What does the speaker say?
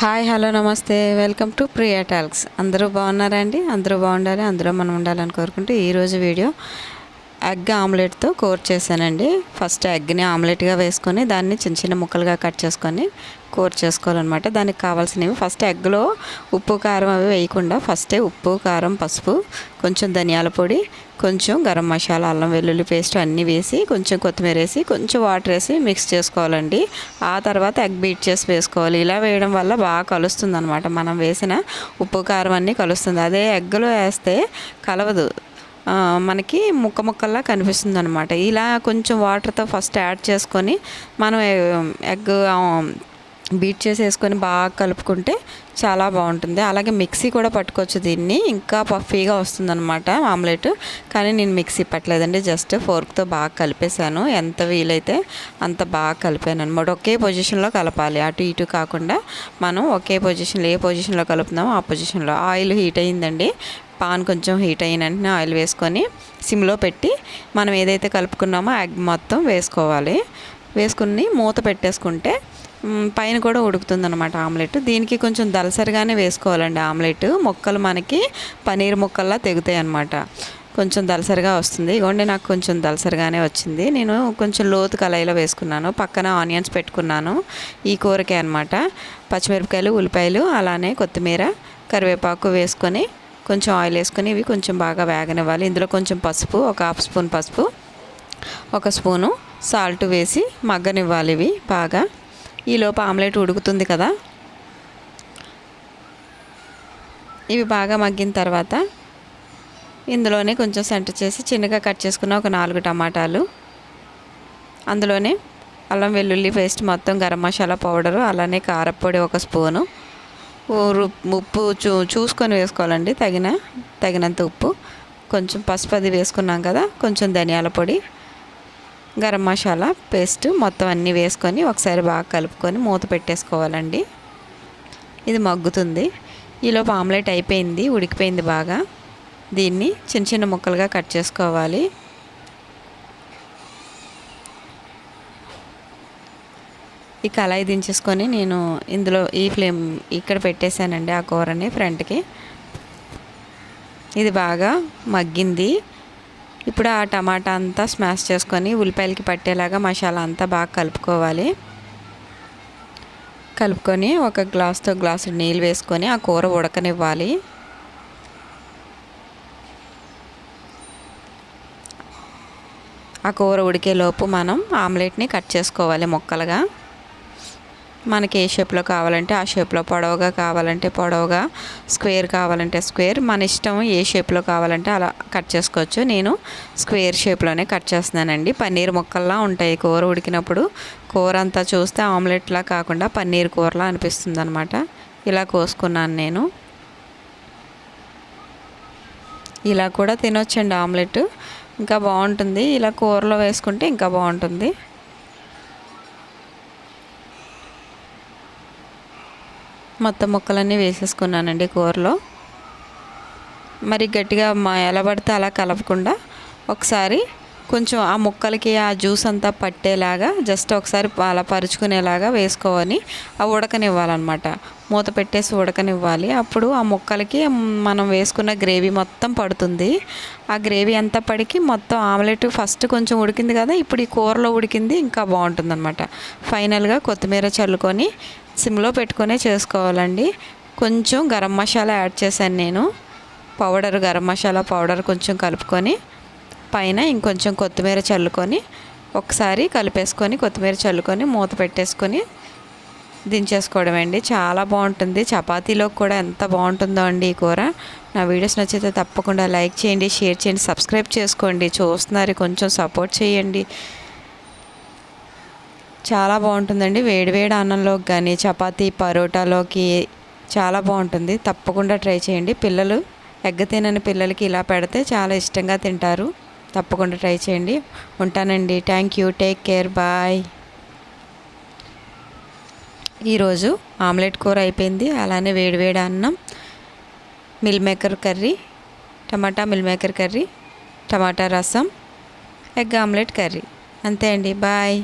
Hi hello namaste. Welcome to Priya talks. అందరూ బాగున్నారా అండి? అందరూ బాగుండాలి అందరూ మనం ఉండాలని కోరుకుంటూ ఈరోజు వీడియో ఎగ్ ఆమ్లెట్తో కోర్ చేశానండి. ఫస్ట్ ఎగ్ని ఆమ్లెట్గా వేసుకొని దాన్ని చిన్న చిన్న ముక్కలుగా కట్ చేసుకొని కోర్ చేసుకోవాలన్నమాట. దానికి కావాల్సినవి ఫస్ట్ ఎగ్లో ఉప్పు కారం అవి వేయకుండా ఫస్టే ఉప్పు కారం పసుపు కొంచెం ధనియాల పొడి కొంచెం గరం మసాలా అల్లం వెల్లుల్లి పేస్ట్ అన్నీ వేసి కొంచెం కొత్తిమీర వేసి కొంచెం వాటర్ వేసి మిక్స్ చేసుకోవాలండి. ఆ తర్వాత ఎగ్ బీట్ చేసి వేసుకోవాలి. ఇలా వేయడం వల్ల బాగా కలుస్తుంది అనమాట మనం వేసిన ఉప్పు కారం అన్నీ కలుస్తుంది. అదే ఎగ్లో వేస్తే కలవదు. మనకి ముక్క ముక్కల్లా కనిపిస్తుంది అనమాట ఇలా కొంచెం వాటర్తో ఫస్ట్ యాడ్ చేసుకొని మనం ఎగ్ బీట్ చేసేసుకొని బాగా కలుపుకుంటే చాలా బాగుంటుంది. అలాగే మిక్సీ కూడా పట్టుకోవచ్చు దీన్ని. ఇంకా పఫీగా వస్తుందన్నమాట ఆమ్లెట్. కానీ నేను మిక్సీ పట్టలేదండి. జస్ట్ ఫోర్క్తో బాగా కలిపేశాను. ఎంత వీలైతే అంత బాగా కలిపాను అనమాట ఒకే పొజిషన్లో కలపాలి. అటు ఇటు కాకుండా మనం ఒకే పొజిషన్లో ఏ పొజిషన్లో కలుపుతున్నామో ఆ పొజిషన్లో. ఆయిల్ హీట్ అయిందండి. పాన్ కొంచెం హీట్ అయిన వెంటనే ఆయిల్ వేసుకొని సిమ్లో పెట్టి మనం ఏదైతే కలుపుకున్నామో ఎగ్ మొత్తం వేసుకోవాలి. వేసుకుని మూత పెట్టేసుకుంటే పైన కూడా ఉడుకుతుంది అనమాట ఆమ్లెట్. దీనికి కొంచెం దలసరిగానే వేసుకోవాలండి ఆమ్లెట్. ముక్కలు మనకి పనీర్ ముక్కల్లా తెగుతాయి అనమాట కొంచెం దలసరిగా వస్తుంది. ఇగోండి నాకు కొంచెం దలసరిగానే వచ్చింది. నేను కొంచెం లోతు కళాయిలో వేసుకున్నాను. పక్కన ఆనియన్స్ పెట్టుకున్నాను. ఈ కూరకే అనమాట పచ్చిమిరపకాయలు ఉల్లిపాయలు అలానే కొత్తిమీర కరివేపాకు వేసుకొని కొంచెం ఆయిల్ వేసుకొని ఇవి కొంచెం బాగా వేగనివ్వాలి. ఇందులో కొంచెం పసుపు ఒక హాఫ్ స్పూన్ పసుపు ఒక స్పూను సాల్ట్ వేసి మగ్గనివ్వాలి ఇవి బాగా. ఈలోపు ఆమ్లెట్ ఉడుకుతుంది కదా. ఇవి బాగా మగ్గిన తర్వాత ఇందులోనే కొంచెం సెంటర్ చేసి చిన్నగా కట్ చేసుకున్న ఒక నాలుగు టమాటాలు అందులోనే అల్లం వెల్లుల్లి పేస్ట్ మొత్తం గరం మసాలా పౌడరు అలానే కారపొడి ఒక స్పూను ఉప్పు చూ చూసుకొని వేసుకోవాలండి తగిన తగినంత ఉప్పు. కొంచెం పసుపు అది వేసుకున్నాం కదా కొంచెం ధనియాల పొడి గరం మసాలా పేస్ట్ మొత్తం అన్నీ వేసుకొని ఒకసారి బాగా కలుపుకొని మూత పెట్టేసుకోవాలండి. ఇది మగ్గుతుంది. ఈలోపు ఆమ్లెట్ అయిపోయింది ఉడికిపోయింది బాగా. దీన్ని చిన్న చిన్న ముక్కలుగా కట్ చేసుకోవాలి. ఈ కళాయి దించేసుకొని నేను ఇందులో ఈ ఫ్లేమ్ ఇక్కడ పెట్టేశానండి ఆ కూరని ఫ్రంట్కి. ఇది బాగా మగ్గింది. ఇప్పుడు ఆ టమాటా అంతా స్మాష్ చేసుకొని ఉల్లిపాయలకి పట్టేలాగా మసాలా అంతా బాగా కలుపుకోవాలి. కలుపుకొని ఒక గ్లాస్తో గ్లాసు నీళ్ళు వేసుకొని ఆ కూర ఉడకనివ్వాలి. ఆ కూర ఉడికేలోపు మనం ఆమ్లెట్ని కట్ చేసుకోవాలి ముక్కలుగా. మనకి ఏ షేప్లో కావాలంటే ఆ షేప్లో పొడవుగా కావాలంటే పొడవుగా స్క్వేర్ కావాలంటే స్క్వేర్ మన ఇష్టం ఏ షేప్లో కావాలంటే అలా కట్ చేసుకోవచ్చు. నేను స్క్వేర్ షేప్లోనే కట్ చేస్తున్నానండి. పన్నీర్ ముక్కల్లా ఉంటాయి కూర ఉడికినప్పుడు. కూర అంతా చూస్తే ఆమ్లెట్లా కాకుండా పన్నీర్ కూరలా అనిపిస్తుంది అనమాట ఇలా కోసుకున్నాను నేను. ఇలా కూడా తినొచ్చండి ఆమ్లెట్. ఇంకా బాగుంటుంది. ఇలా కూరలో వేసుకుంటే ఇంకా బాగుంటుంది. మొత్తం ముక్కలన్నీ వేసేసుకున్నానండి కూరలో. మరి గట్టిగా మా ఎలా పడితే అలా కలపకుండా ఒకసారి కొంచెం ఆ ముక్కలకి ఆ జ్యూస్ అంతా పట్టేలాగా జస్ట్ ఒకసారి అలా పరుచుకునేలాగా వేసుకోవాలి. ఆ ఉడకనివ్వాలన్నమాట. మూత పెట్టేసి ఉడకనివ్వాలి. అప్పుడు ఆ ముక్కలకి మనం వేసుకున్న గ్రేవీ మొత్తం పడుతుంది. ఆ గ్రేవీ అంతా పడికి మొత్తం ఆమ్లెట్ ఫస్ట్ కొంచెం ఉడికింది కదా ఇప్పుడు ఈ కూరలో ఉడికింది ఇంకా బాగుంటుంది అనమాట ఫైనల్గా కొత్తిమీర చల్లుకొని సిమ్లో పెట్టుకునే చేసుకోవాలండి. కొంచెం గరం మసాలా యాడ్ చేశాను నేను. పౌడర్ గరం మసాలా పౌడర్ కొంచెం కలుపుకొని పైన ఇంకొంచెం కొత్తిమీర చల్లుకొని ఒకసారి కలిపేసుకొని కొత్తిమీర చల్లుకొని మూత పెట్టేసుకొని దించేసుకోవడం అండి చాలా బాగుంటుంది. చపాతీలోకి కూడా ఎంత బాగుంటుందో అండి ఈ కూర. నా వీడియోస్ నచ్చితే తప్పకుండా లైక్ చేయండి షేర్ చేయండి సబ్స్క్రైబ్ చేసుకోండి. చూస్తున్నారు కొంచెం సపోర్ట్ చేయండి. చాలా బాగుంటుందండి. వేడివేడి అన్నంలోకి కానీ చపాతీ పరోటాలోకి చాలా బాగుంటుంది. తప్పకుండా ట్రై చేయండి. పిల్లలు ఎగ్గ తినని పిల్లలకి ఇలా పెడితే చాలా ఇష్టంగా తింటారు. తప్పకుండా ట్రై చేయండి. ఉంటానండి. Thank you. Take care. Bye. ఈరోజు ఆమ్లెట్ కూర అయిపోయింది. అలానే వేడివేడి అన్నం meal maker curry tomato meal maker curry tomato rasam egg omelette curry. అంతే అండి. బాయ్.